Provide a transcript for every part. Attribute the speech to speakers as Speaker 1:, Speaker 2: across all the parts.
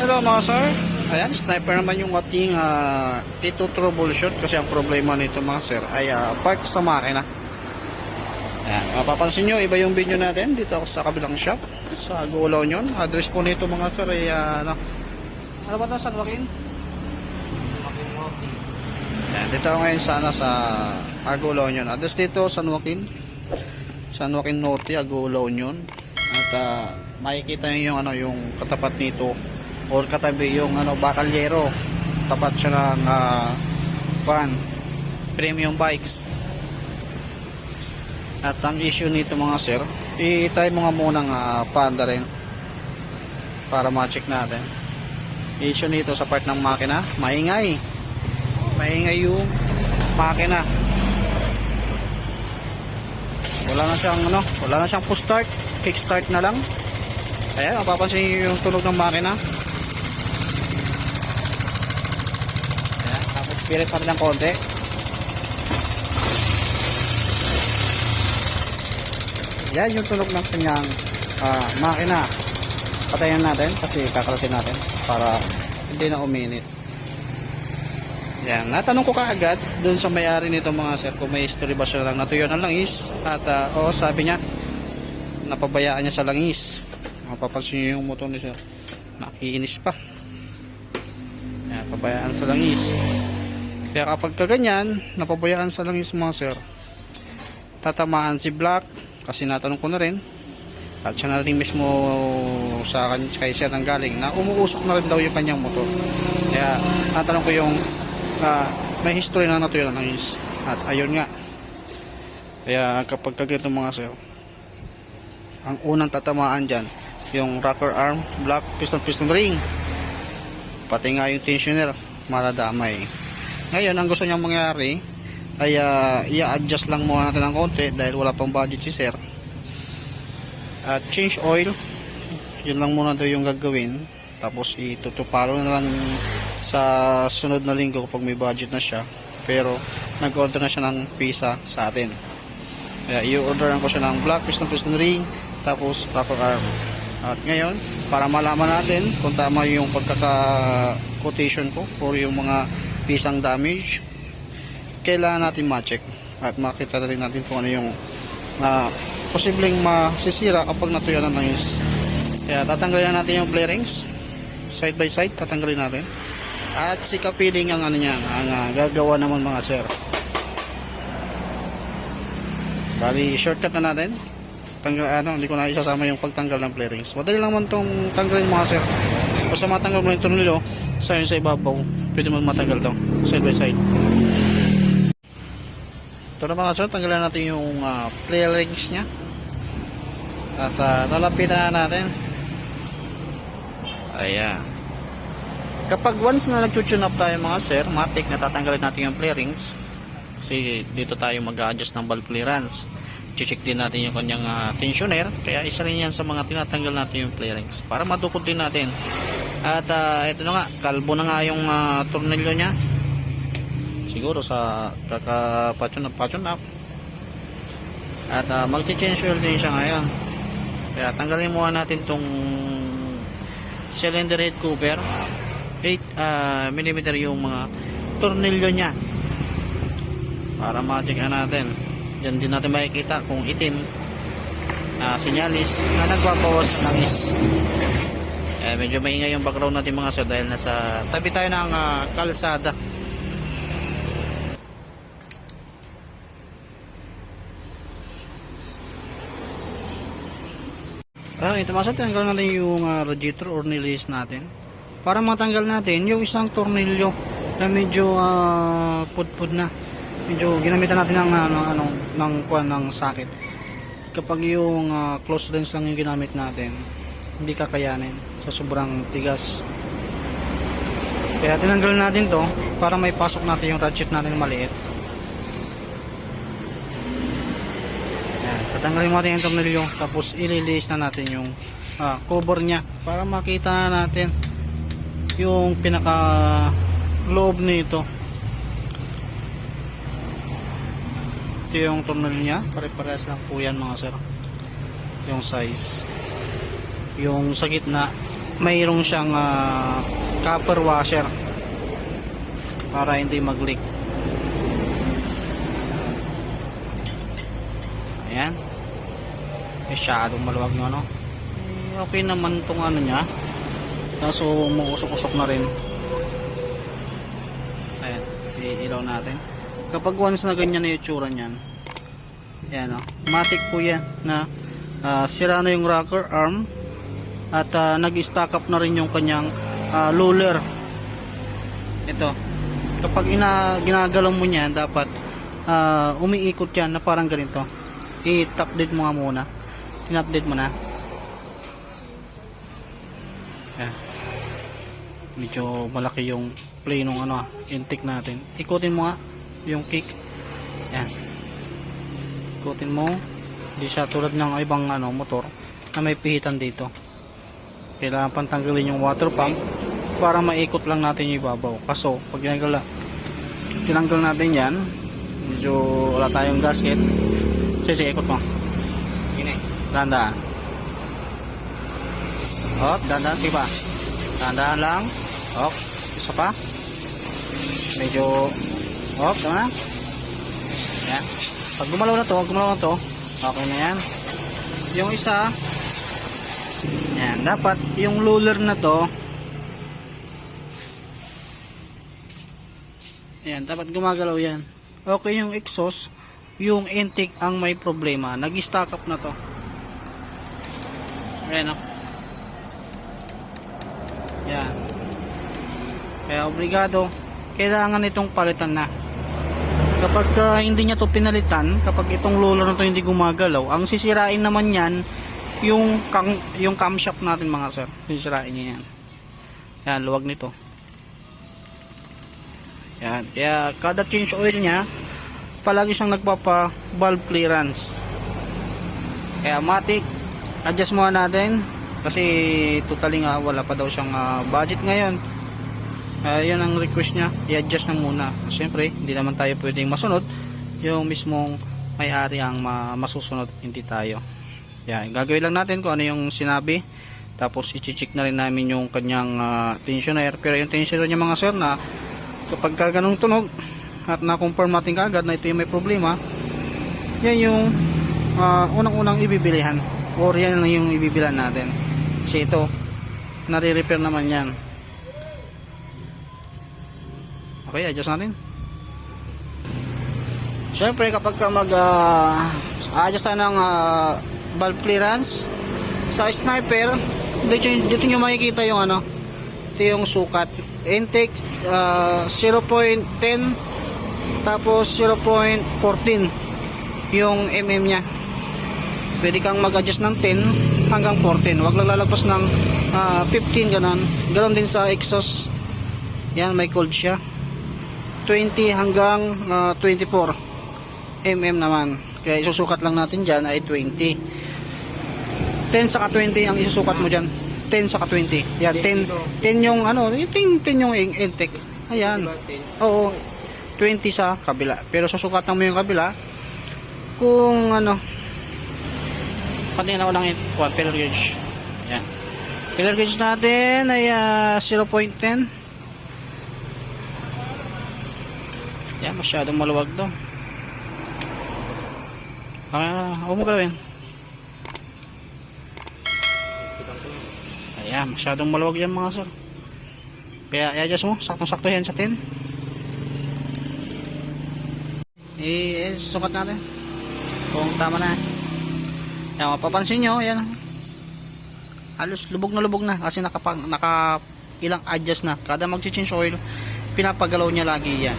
Speaker 1: Hello mga sir. Ayan, sniper naman yung ating uh, ito troubleshoot kasi ang problema nito mga sir ay ah, part sa makina. Ayan, mapapansin nyo, iba yung video natin dito ako sa kabilang shop sa Gulaw Union. Address po nito mga sir ay ah, ano, ano ba ito, San Joaquin? Ayan, dito ako ngayon sana sa Agulaw Union. Address dito, San Joaquin. San Joaquin Norte, Agulaw Union. At ah, makikita nyo yung, ano, yung katapat nito or katabi yung ano, bakalyero. Tapat siya ng ah, van. Premium bikes. At ang issue nito mga sir, i-try mo nga munang uh, panda rin para ma-check natin. Issue nito sa part ng makina, maingay. Maingay yung makina. Wala na siyang ano, wala na siyang push start, kick start na lang. Ayan, mapapansin yung tunog ng makina. Spirit pa rin ng konti. Yan yung tunog ng kanyang ah, makina. Patayin natin kasi kakalasin natin para hindi na uminit. Yan, natanong ko kaagad doon sa may-ari nito mga sir kung may history ba siya lang natuyo ng langis at ah, oo sabi niya napabayaan niya sa langis. Mapapansin niyo yung motor ni sir. Nakiinis pa. Yan, pabayaan sa langis. Kaya kapag kaganyan, napabayaan sa langis mga sir, tatamaan si Black kasi natanong ko na rin. At siya na rin mismo sa kay sir nang galing na umuusok na rin daw yung kanyang motor. Kaya natanong ko yung ah, may history na natuyo ng is at ayun nga. Kaya kapag kaganito mga sir ang unang tatamaan dyan yung rocker arm block piston piston ring. Pati nga yung tensioner maradamay ngayon ang gusto niyang mangyari ay uh, i-adjust lang muna natin ng konti dahil wala pang budget si sir. At change oil yun lang muna daw yung gagawin. Tapos itutupalo na lang sa sunod na linggo kapag may budget na siya. Pero nag-order na siya ng pizza sa atin. Kaya i-orderan ko siya ng black piston piston ring tapos rocker arm. At ngayon para malaman natin kung tama yung pagkaka quotation ko or yung mga pisang damage kailangan natin ma-check at makita rin natin kung ano yung uh, posibleng masisira kapag natuyo ng langis. Kaya tatanggalin natin yung bearings side by side, tatanggalin natin. At si ang ano niya, ang uh, gagawa naman mga sir. Bali, shortcut na natin. Tanggal, ano, hindi ko na isasama yung pagtanggal ng bearings. Madali lang man tong tanggalin mga sir. Basta matanggal mo yung tornilyo, sa yun sa ibabaw, pwede mo matanggal to, side by side. Ito na mga sir, tanggalan natin yung uh, play rings niya. At uh, lalapitan na natin. Ayan. Kapag once na nag-tune up tayo mga sir, matik na tatanggalin natin yung play rings. Kasi dito tayo mag-adjust ng valve clearance. Check din natin yung kanyang uh, tensioner. Kaya isa rin yan sa mga tinatanggal natin yung play rings. Para madukot din natin. At uh, ito na nga, kalbo na nga yung uh, tornilyo niya. Siguro sa kakapatyon na patyon up at uh, multi-change oil din siya ngayon. Kaya tanggalin muna natin tong cylinder head cover 8 uh, mm yung mga tornilyo nya para ma-check natin. Dyan din natin makikita kung itim uh, sinyalis na nagpapawas ng langis eh, medyo maingay yung background natin mga sir dahil nasa tabi tayo ng uh, kalsada Ah, ito mga tanggal natin yung uh, radiator or nilis natin. Para matanggal natin yung isang tornilyo na medyo uh, na. Medyo ginamitan natin ng ano ano ng kuan ng sakit. Kapag yung uh, close lens lang yung ginamit natin, hindi kakayanin. Sa sobrang tigas. Kaya tinanggal natin to para may pasok natin yung ratchet natin maliit. tatanggalin natin yung tornilyo tapos ililis na natin yung ah, cover nya para makita na natin yung pinaka loob nito. Ito yung tornilyo nya pare-parehas lang po yan mga sir. Yung size yung sa gitna mayroong siyang ah, copper washer para hindi mag-leak. Ayan. Masyadong maluwag yung ano. Eh, okay naman tong ano niya. Kaso umuusok-usok na rin. Ayan. Iilaw natin. Kapag once na ganyan na yung tsura niyan. Ayan o. Matic po yan na ah, sira na yung rocker arm at ah, nag-stack up na rin yung kanyang ah, roller. Ito. Kapag ina ginagalaw mo niyan, dapat ah, umiikot yan na parang ganito. Dead mo nga muna. Tin-update mo na. Ayan. Medyo malaki yung play nung ano, intake natin. Ikutin mo nga yung kick. Ayan. Ikutin mo. Hindi siya tulad ng ibang ano, motor na may pihitan dito. Kailangan pantanggalin yung water pump para maikot lang natin yung ibabaw. Kaso, pag tinanggal, tinanggal natin yan, medyo wala tayong gasket. Sige, sige, ikot mo. Dandaan. Hop, dandaan. Sige lang. Hop. Isa pa. Medyo, hop, tama na. Yan. Pag gumalaw na to, gumalaw na to, okay na yan. Yung isa, dapat yung roller na to, yan, dapat gumagalaw yan. Okay yung exhaust, yung intake ang may problema. Nag-stack up na to. Ayan o. Yan. Kaya obligado, kailangan itong palitan na. Kapag ah, hindi niya to pinalitan, kapag itong roller na to hindi gumagalaw, ang sisirain naman yan, yung, kang, yung camshaft natin mga sir. Sisirain niya yan. Yan, luwag nito. Yan. Kaya kada change oil niya, palagi siyang nagpapa valve clearance. Kaya matic, adjust muna natin kasi totally nga wala pa daw siyang ah, budget ngayon. Uh, ang request niya, i-adjust na muna. Siyempre, hindi naman tayo pwedeng masunod. Yung mismong may-ari ang ma- masusunod, hindi tayo. Yan, gagawin lang natin kung ano yung sinabi. Tapos i-check na rin namin yung kanyang ah, tensioner. Pero yung tensioner niya mga sir na kapag ka tunog at na-confirm natin kagad na ito yung may problema, yan yung ah, unang-unang ibibilihan or yan lang yung ibibilan natin. Kasi ito, nare-repair naman yan. Okay, adjust natin. Siyempre, kapag ka mag uh, adjust tayo ng ah, valve clearance sa sniper, dito, dito nyo makikita yung ano, ito yung sukat. Intake ah, 0.10 tapos 0.14 yung mm nya. Pwede kang mag-adjust ng 10 hanggang 14. Huwag lang lalagpas ng ah, 15 ganon. Ganon din sa exhaust. Yan, may cold siya. 20 hanggang ah, 24 mm naman. Kaya isusukat lang natin dyan ay 20. 10 saka 20 ang isusukat mo dyan. 10 saka 20. Yan, 10, 10 yung ano, yung 10, 10 yung in- intake. Ayan. Oo. 20 sa kabila. Pero susukatan mo yung kabila kung ano kanina ko lang yung kuha, pillar gauge. Yan. Pillar gauge natin ay ah, 0.10. Yan, masyadong maluwag to. Ah, huwag mo. Ayan, masyadong maluwag yan mga sir. Kaya i-adjust mo, saktong-sakto yan sa 10. Eh, eh, natin. Kung tama na. Yan, mapapansin nyo, yan. Halos lubog na lubog na kasi nakapang, naka ilang adjust na. Kada mag-change oil, pinapagalaw niya lagi yan.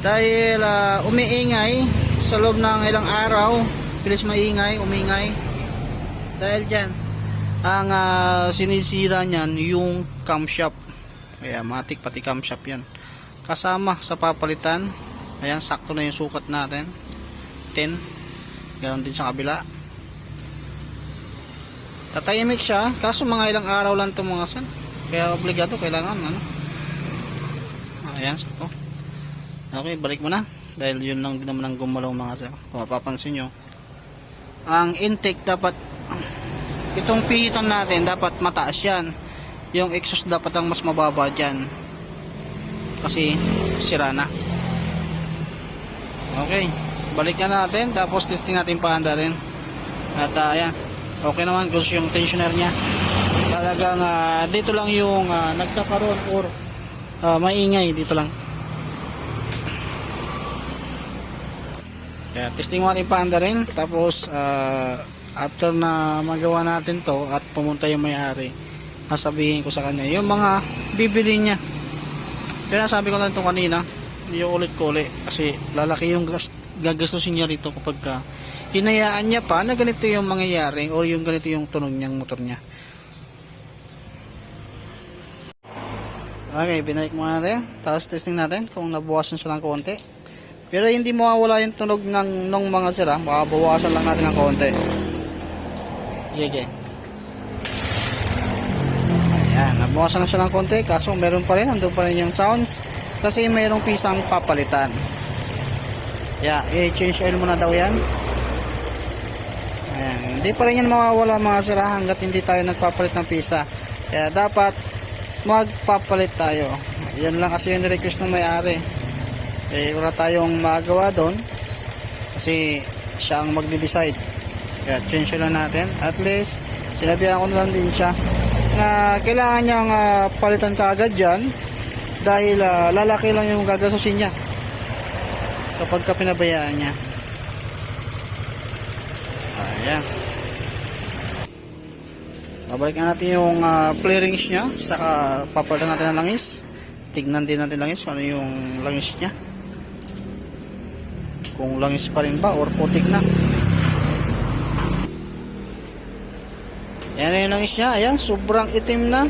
Speaker 1: Dahil ah, umiingay sa loob ng ilang araw, bilis maingay, umingay. Dahil dyan, ang ah, sinisira niyan yung camshaft. Kaya matik pati camshaft yan. Kasama sa papalitan, ayan sakto na yung sukat natin. 10. Ganon din sa kabila. Tatayimik siya, kaso mga ilang araw lang ito mga san. Kaya obligado, kailangan ano. Ayan, sakto. Okay, balik mo na. Dahil yun lang din naman ang gumalaw mga sir. Kung mapapansin nyo. Ang intake dapat itong pihitan natin dapat mataas yan. Yung exhaust dapat ang mas mababa dyan. Kasi sira na. Okay balik na natin. Tapos testing natin paanda rin. At uh, ayan. Okay naman gusto yung tensioner nya talagang ah, dito lang yung uh, nagkakaroon or ah, maingay dito lang. Kaya testing natin paanda rin. Tapos ah, after na magawa natin to at pumunta yung may-ari sasabihin ko sa kanya yung mga bibili niya. Kaya sabi ko na ito kanina yung ulit ko ulit kasi lalaki yung gas, gagastusin niya rito kapag ka hinayaan niya pa na ganito yung mangyayari o yung ganito yung tunog niyang motor niya. Okay binalik muna natin. Tapos testing natin kung nabawasan siya ng konti. Pero hindi mawawala yung tunog ng nung mga sila makabawasan lang natin ng konti yeah, Ayan, nabawasan na siya ng konti kaso meron pa rin, andun pa rin yung sounds kasi mayroong pisang papalitan. Yeah, i-change oil muna daw yan. Ayan, hindi pa rin yan mawawala mga sira hanggat hindi tayo nagpapalit ng pisa. Kaya dapat magpapalit tayo. Yan lang kasi yung request ng may-ari. Eh, wala tayong magawa doon kasi siya ang magde-decide. Kaya change lang natin. At least, sinabihan ko na lang din siya na kailangan niyang ah, palitan kaagad dyan dahil ah, lalaki lang yung gagasusin niya kapag ka pinabayaan niya. Ayan. Babalikan natin yung uh, clearings niya. Saka papalitan natin ng langis. Tignan din natin langis kung ano yung langis niya. Kung langis pa rin ba or putik na Yan na yung langis niya. Ayan, sobrang itim na.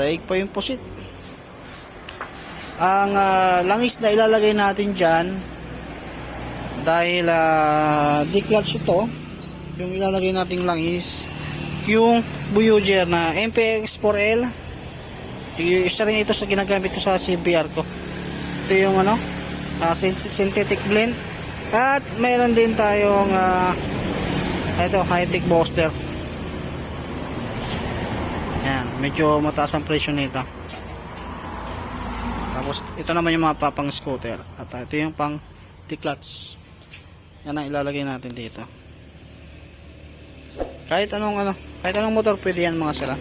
Speaker 1: Daig pa yung pusit. Ang ah, langis na ilalagay natin dyan, dahil uh, declutch ito, yung ilalagay nating langis, yung Buuger na MPX4L, yung isa rin ito sa ginagamit ko sa CBR ko. Ito yung ano, ah, syn- synthetic blend. At mayroon din tayong ah, ito, high-tech booster. Yan, medyo mataas ang presyo nito. Tapos ito naman yung mga papang scooter. At ito yung pang T-clutch. Yan ang ilalagay natin dito. Kahit anong ano, kahit anong motor pwede yan mga sila.